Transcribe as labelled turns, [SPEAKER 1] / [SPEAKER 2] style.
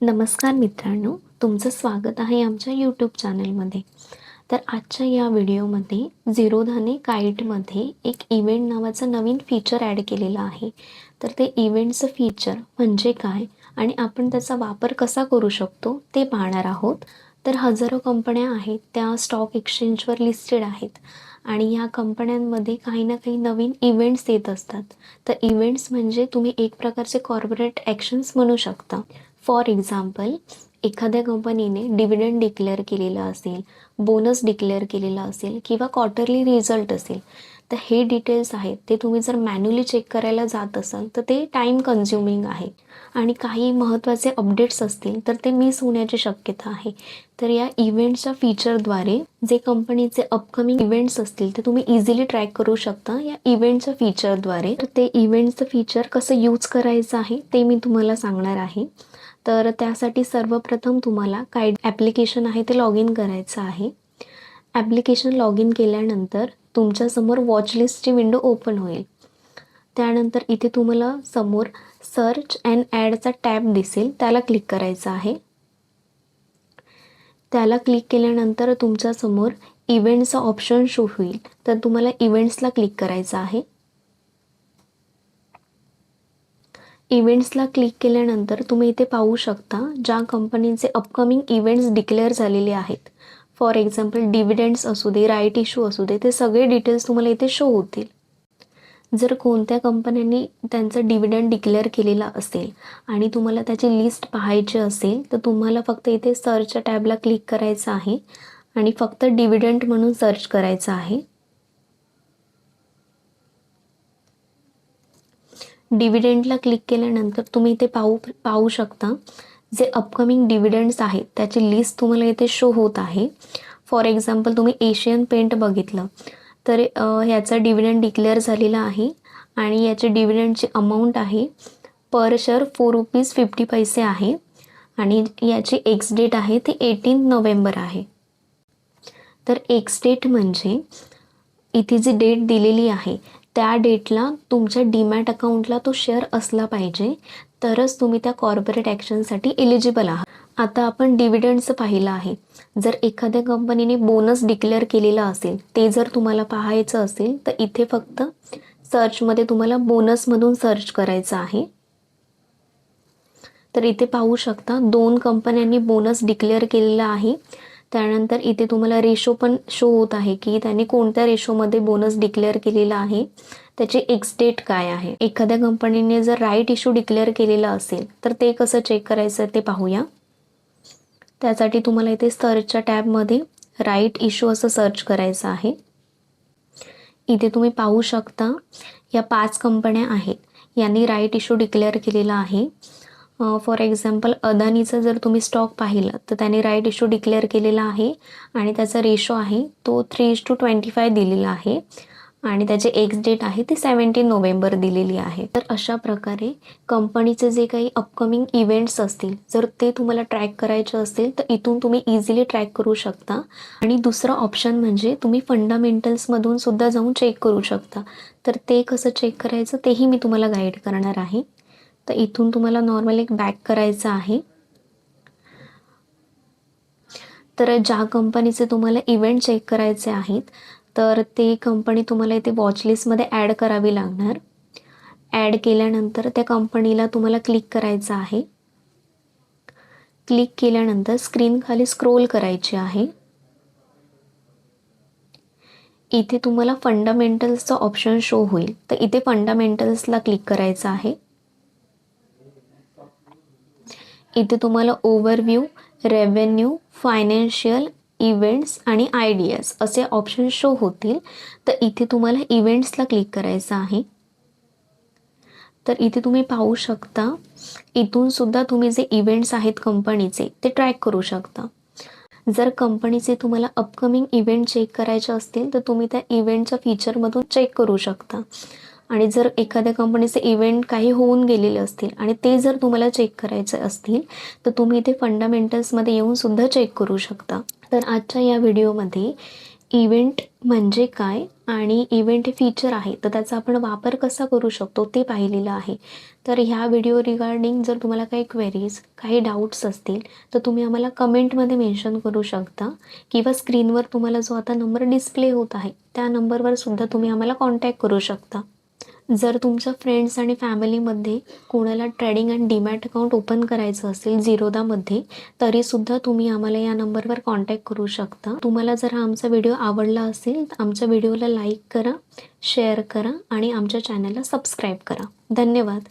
[SPEAKER 1] नमस्कार मित्रांनो तुमचं स्वागत आहे आमच्या यूट्यूब चॅनलमध्ये तर आजच्या या व्हिडिओमध्ये झिरोधाने काईटमध्ये एक इव्हेंट नावाचं नवीन फीचर ॲड केलेलं आहे. तर ते इव्हेंटचं फीचर म्हणजे काय आणि आपण त्याचा वापर कसा करू शकतो ते पाहणार आहोत. तर हजारो कंपन्या आहेत त्या स्टॉक एक्सचेंजवर लिस्टेड आहेत आणि या कंपन्यांमध्ये काही ना काही नवीन इव्हेंट्स येत असतात. तर इव्हेंट्स म्हणजे तुम्ही एक प्रकारचे कॉर्पोरेट ॲक्शन्स म्हणू शकता. फॉर एक्झाम्पल एखाद्या कंपनीने डिव्हिडंड डिक्लेअर केलेलं असेल बोनस डिक्लेअर केलेला असेल किंवा क्वार्टरली रिझल्ट असेल तर हे डिटेल्स आहेत ते तुम्ही जर मॅन्युअली चेक करायला जात असाल तर ते टाईम कन्झ्युमिंग आहे. आणि काही महत्त्वाचे अपडेट्स असतील तर ते मिस होण्याची शक्यता आहे. तर या इव्हेंटच्या फीचरद्वारे जे कंपनीचे अपकमिंग इव्हेंट्स असतील ते तुम्ही इझिली ट्रॅक करू शकता. या इव्हेंटच्या फीचरद्वारे तर ते इव्हेंटचं फीचर कसं यूज करायचं आहे ते मी तुम्हाला सांगणार आहे. तर त्यासाठी सर्वप्रथम तुम्हाला काय ॲप्लिकेशन आहे ते लॉग इन करायचं आहे. ॲप्लिकेशन लॉग इन केल्यानंतर तुमच्यासमोर वॉचलिस्टची विंडो ओपन होईल. त्यानंतर इथे तुम्हाला समोर सर्च अँड ॲडचा टॅब दिसेल त्याला क्लिक करायचं आहे. त्याला क्लिक केल्यानंतर तुमच्यासमोर इव्हेंटचा ऑप्शन शो होईल. तर तुम्हाला इव्हेंट्सला क्लिक करायचं आहे. इव्हेंट्सला क्लिक केल्यानंतर तुम्ही इथे पाहू शकता ज्या कंपनीचे अपकमिंग इव्हेंट्स डिक्लेअर झालेले आहेत. फॉर एक्झाम्पल डिव्हिडंड्स असू दे राईट इश्यू असू दे ते सगळे डिटेल्स तुम्हाला इथे शो होतील. जर कोणत्या कंपन्यांनी त्यांचं डिव्हिडंड डिक्लेअर केलेला असेल आणि तुम्हाला त्याची लिस्ट पाहायची असेल तर तुम्हाला फक्त इथे सर्चच्या टॅबला क्लिक करायचं आहे आणि फक्त डिव्हिडंट म्हणून सर्च करायचं आहे. डिव्हिडंडला क्लिक केल्यानंतर तुम्ही इथे पाहू पाहू शकता जे अपकमिंग डिव्हिडंड्स आहेत त्याची लिस्ट तुम्हाला इथे शो होत आहे. फॉर एक्झाम्पल तुम्ही एशियन पेंट बघितलं तर ह्याचा डिव्हिडंड डिक्लेअर झालेला आहे आणि याचे डिव्हिडंडची अमाऊंट आहे per share four rupees fifty पैसे आहे आणि याची एक्स डेट आहे ती एटीन नोव्हेंबर आहे. तर एक्स डेट म्हणजे इथे जी डेट दिलेली आहे त्या डेटला तुमच्या डीमॅट अकाउंटला तो शेअर असला पाहिजे तरच तुम्ही त्या कॉर्पोरेट ॲक्शनसाठी एलिजिबल आहात. आता आपण डिव्हिडंडचं पाहिलं आहे. जर एखाद्या कंपनीने बोनस डिक्लेअर केलेला असेल ते जर तुम्हाला पाहायचं असेल तर इथे फक्त सर्चमध्ये तुम्हाला बोनसमधून सर्च करायचं आहे. तर इथे पाहू शकता दोन कंपन्यांनी बोनस डिक्लेअर केलेला आहे. त्यानंतर इथे तुम्हाला रेशो पण शो होत आहे की त्यांनी कोणत्या रेशोमध्ये बोनस डिक्लेअर केलेला आहे त्याची एक्स डेट काय आहे. एखाद्या कंपनीने जर राईट इश्यू डिक्लेअर केलेला असेल तर ते कसं चेक करायचं ते पाहूया. त्यासाठी तुम्हाला इथे सर्चच्या टॅबमध्ये राईट इश्यू असं सर्च करायचं आहे. इथे तुम्ही पाहू शकता या पाच कंपन्या आहेत यांनी राईट इश्यू डिक्लेअर केलेला आहे. फॉर एक्झाम्पल अदानीचा जर तुम्ही स्टॉक पाहिलं तर त्याने राईट इश्यू डिक्लेअर केलेला आहे आणि त्याचा रेशो आहे तो थ्री इश टू ट्वेंटी फाय दिलेला आहे. आणि त्याचे एक्स डेट आहे ती सेवन्टीन नोव्हेंबर दिलेली आहे. तर अशा प्रकारे कंपनीचे जे काही अपकमिंग इव्हेंट्स असतील जर ते तुम्हाला ट्रॅक करायचे असतील तर इथून तुम्ही इझिली ट्रॅक करू शकता. आणि दुसरं ऑप्शन म्हणजे तुम्ही फंडामेंटल्समधून सुद्धा जाऊन चेक करू शकता. तर ते कसं चेक करायचं तेही मी तुम्हाला गाईड करणार आहे. तर इथून तुम्हाला नॉर्मल एक बॅक करायचं आहे. तर ज्या कंपनीचे तुम्हाला इव्हेंट चेक करायचे आहेत तर ते कंपनी तुम्हाला इथे वॉचलिस्टमध्ये ॲड करावी लागणार. ॲड केल्यानंतर त्या कंपनीला तुम्हाला क्लिक करायचं आहे. क्लिक केल्यानंतर स्क्रीन खाली स्क्रोल करायची आहे. इथे तुम्हाला फंडामेंटल्सचा ऑप्शन शो होईल. तर इथे फंडामेंटल्सला क्लिक करायचं आहे. इथे तुम्हाला ओव्हरव्ह्यू रेव्हेन्यू फायनान्शियल इव्हेंट्स आणि आयडियाज असे ऑप्शन शो होतील. तर इथे तुम्हाला इव्हेंट्सला क्लिक करायचं आहे. तर इथे तुम्ही पाहू शकता इथून सुद्धा तुम्ही जे इव्हेंट्स आहेत कंपनीचे ते ट्रॅक करू शकता. जर कंपनीचे तुम्हाला अपकमिंग इव्हेंट चेक करायचे असतील तर तुम्ही त्या इव्हेंटच्या फीचरमधून चेक करू शकता. आणि जर एखाद्या कंपनीचे इव्हेंट काही होऊन गेलेले असतील आणि ते जर तुम्हाला चेक करायचे असतील तर तुम्ही इथे फंडामेंटल्समध्ये येऊन सुद्धा चेक करू शकता. तर आजच्या या व्हिडिओमध्ये इव्हेंट म्हणजे काय आणि इव्हेंट हे फीचर आहे तर त्याचा आपण वापर कसा करू शकतो ते पाहिलेलं आहे. तर ह्या व्हिडिओ रिगार्डिंग जर तुम्हाला काही क्वेरीज काही डाऊट्स असतील तर तुम्ही आम्हाला कमेंटमध्ये मेन्शन करू शकता किंवा स्क्रीनवर तुम्हाला जो आता नंबर डिस्प्ले होत आहे त्या नंबरवर सुद्धा तुम्ही आम्हाला कॉन्टॅक्ट करू शकता. जर तुमच्या फ्रेंड्स आणि फॅमिलीमध्ये कोणाला trading and demat account open करायचं असेल झिरोदामध्ये तरीसुद्धा तुम्ही आम्हाला या नंबरवर कॉन्टॅक्ट करू शकता. तुम्हाला जर हा आमचा व्हिडिओ आवडला असेल तर आमच्या व्हिडिओला लाईक करा शेअर करा आणि आमच्या चॅनलला सबस्क्राईब करा. धन्यवाद.